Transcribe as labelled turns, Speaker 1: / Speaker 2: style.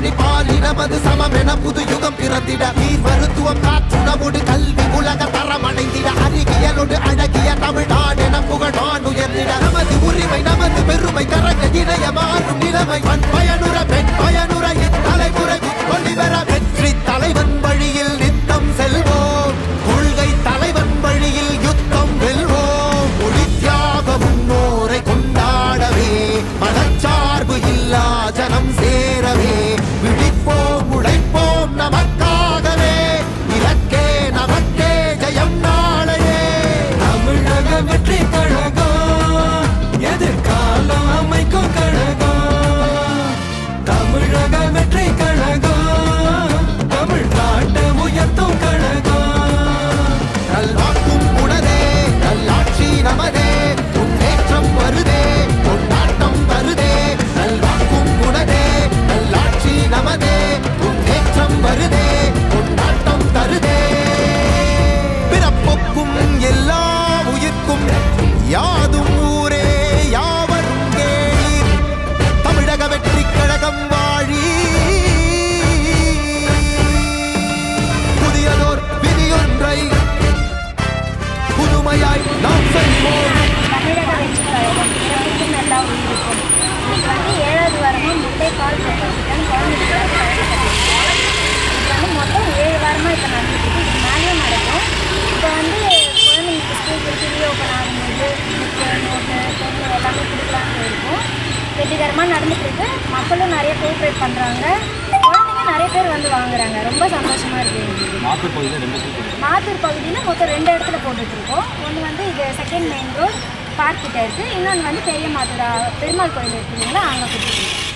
Speaker 1: மொழி பாலினமது சமம் என புது யுகம் பிறந்திட. நீர் மருத்துவம் காற்றுணவோடு கல்வி உலக தரம் அடைந்திட. அறிவியலோடு அழகிய தமிழ்நாடு என புகழான் உயர்ந்திட. நமது உரிமை நமது பெருமை கரக இணைய மாறும் நிலைமை. பண் பயனுற பெண் பயனுற என் தலைமுறை யாதும் ஊரே யாவரும் கேளீர். தமிழக வெற்றி கழகம் வாழி புதியதோர் விதியொன்றை புதுமையாய் நாம் செய்வோம்.
Speaker 2: தமிழக வெற்றி கழகம் பிறப்புக்கும் நல்லா உயிருக்கும். இன்னைக்கு வந்து ஏழாவது முட்டை குழந்தைகளுக்கு வந்து மொத்தம் ஏழு வாரமாக இப்போ நடந்துட்டு நடந்துட்டு இருக்கு. மக்களும் நிறைய கோஆப்ரேட் பண்ணுறாங்க குழந்தைங்க நிறைய பேர் வந்து வாங்குறாங்க. ரொம்ப சந்தோஷமாக இருக்குது மாத்தூர் பகுதியில் மொத்தம் ரெண்டு இடத்துல போட்டுட்ருக்கோம். ஒன்று வந்து இது செகண்ட் மெயின் ரோட் பார்க் கிட்ட இருக்குது இன்னொன்று வந்து பெரிய மாத்தூர் பெருமாள் கோயில் இருக்குங்களா அங்கே கொடுத்துருக்கோம்